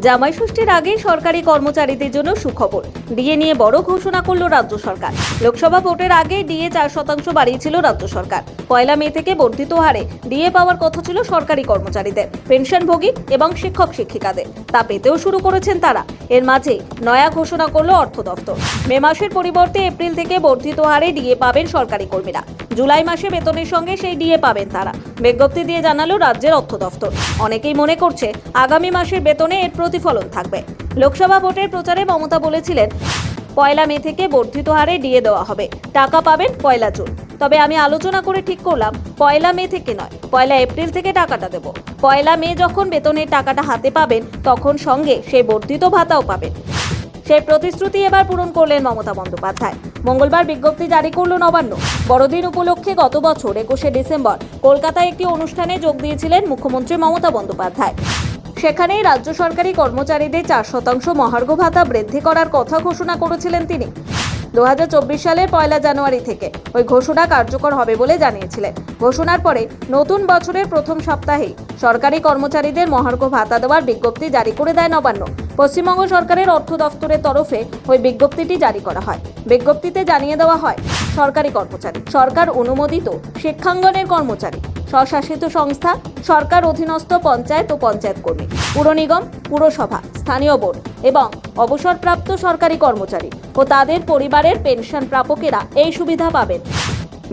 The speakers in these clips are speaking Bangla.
জামাই ষষ্ঠীর আগে সরকারি কর্মচারীদের জন্য সুখবর। ডিএ নিয়ে বড় ঘোষণা করল রাজ্য সরকার। লোকসভা ভোটের আগে ডিএ চার শতাংশ বাড়িয়েছিল রাজ্য সরকার। পয়লা মে থেকে বর্ধিত হারে ডিএ পাওয়ার কথা ছিল সরকারি কর্মচারীদের, পেনশনভোগী এবং শিক্ষক শিক্ষিকাদের। তা পেতেও শুরু করেছেন তারা। এর মাঝে নয়া ঘোষণা করল অর্থ দফতর মে মাসের পরিবর্তে এপ্রিল থেকে বর্ধিত হারে ডিএ পাবেন সরকারি কর্মীরা। জুলাই মাসে বেতনের সঙ্গে সেই ডিএ পাবেন তারা। বিজ্ঞপ্তি দিয়ে জানালো রাজ্যের অর্থ দফতর। অনেকেই মনে করছে আগামী মাসের বেতনে এর প্রতিফলন থাকবে। লোকসভা ভোটের প্রচারে মমতা বলেছিলেন, পয়লা মে থেকে বর্ধিত হারে ডিএ দেওয়া হবে। টাকা পাবেন পয়লা জুন। তবে আমি আলোচনা করে ঠিক করলাম, পয়লা মে থেকে নয়, পয়লা এপ্রিল থেকে টাকাটা দেব। পয়লা মে যখন বেতনের টাকাটা হাতে পাবেন, তখন সঙ্গে সেই বর্ধিত ভাতাও পাবেন। সেই প্রতিশ্রুতি এবার পূরণ করলেন মমতা বন্দ্যোপাধ্যায়। মঙ্গলবার বিজ্ঞপ্তি জারি করল নবান্ন। বড়দিন উপলক্ষে গত বছর একুশে ডিসেম্বর কলকাতায় একটি অনুষ্ঠানে যোগ দিয়েছিলেন মুখ্যমন্ত্রী মমতা বন্দ্যোপাধ্যায়। সেখানেই রাজ্য সরকারি কর্মচারীদের চার শতাংশ মহার্ঘ ভাতা বৃদ্ধি করার কথা ঘোষণা করেছিলেন তিনি। দু হাজার চব্বিশ সালের পয়লা জানুয়ারি থেকে ওই ঘোষণা কার্যকর হবে বলে জানিয়েছিলেন। ঘোষণার পরে নতুন বছরের প্রথম সপ্তাহেই সরকারি কর্মচারীদের মহার্ঘ ভাতা দেওয়ার বিজ্ঞপ্তি জারি করে দেয় নবান্ন। পশ্চিমবঙ্গ সরকারের অর্থ দফতরের তরফে ওই বিজ্ঞপ্তিটি জারি করা হয়। বিজ্ঞপ্তিতে জানিয়ে দেওয়া হয়, সরকারি কর্মচারী, সরকার অনুমোদিত শিক্ষাঙ্গনের কর্মচারী, স্বশাসিত সংস্থা, সরকার অধীনস্থ পঞ্চায়েত ও পঞ্চায়েত কর্মী, পুর নিগম, পুরসভা, স্থানীয় বোর্ড এবং অবসরপ্রাপ্ত সরকারি কর্মচারী ও তাদের পরিবারের পেনশন প্রাপকেরা এই সুবিধা পাবেন।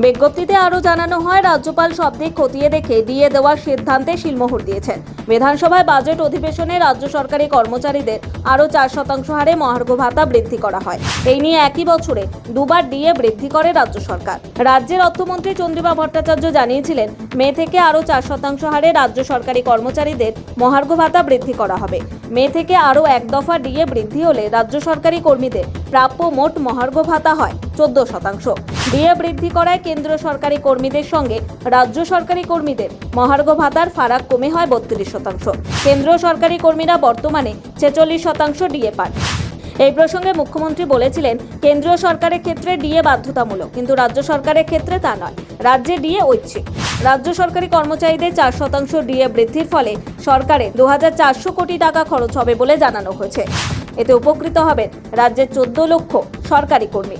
বিজ্ঞপ্তিতে আরও জানানো হয়, রাজ্যপাল সব দিক খতিয়ে দেখে ডিএ দেওয়ার সিদ্ধান্তে শিলমোহর দিয়েছেন। বিধানসভায় বাজেট অধিবেশনে রাজ্য সরকারি কর্মচারীদের আরও চার শতাংশ হারে মহার্ঘ ভাতা বৃদ্ধি করা হয়। এই নিয়ে একই বছরে দুবার ডিএ বৃদ্ধি করে রাজ্য সরকার। রাজ্যের অর্থমন্ত্রী চন্দ্রিমা ভট্টাচার্য জানিয়েছিলেন, মে থেকে আরও চার শতাংশ হারে রাজ্য সরকারি কর্মচারীদের মহার্ঘ ভাতা বৃদ্ধি করা হবে। মে থেকে আরও এক দফা ডিএ বৃদ্ধি হলে রাজ্য সরকারি কর্মীদের প্রাপ্য মোট মহার্ঘ ভাতা হয় চোদ্দ শতাংশ। ডিএ বৃদ্ধি করায় কেন্দ্র সরকারি কর্মীদের সঙ্গে রাজ্য সরকারি কর্মীদের মহার্ঘ ভাতার ফারাক কমে হয় বত্রিশ শতাংশ। কেন্দ্রীয় সরকারি কর্মীরা বর্তমানে ছেচল্লিশ শতাংশ ডিএ পান। এই প্রসঙ্গে মুখ্যমন্ত্রী বলেছিলেন, কেন্দ্রীয় সরকারের ক্ষেত্রে ডিএ বাধ্যতামূলক, কিন্তু রাজ্য সরকারের ক্ষেত্রে তা নয়। রাজ্যে ডিএ ঐচ্ছিক। রাজ্য সরকারি কর্মচারীদের চার শতাংশ ডিএ বৃদ্ধির ফলে সরকারে দু হাজার চারশো কোটি টাকা খরচ হবে বলে জানানো হয়েছে। এতে উপকৃত হবেন রাজ্যের চোদ্দ লক্ষ সরকারি কর্মী।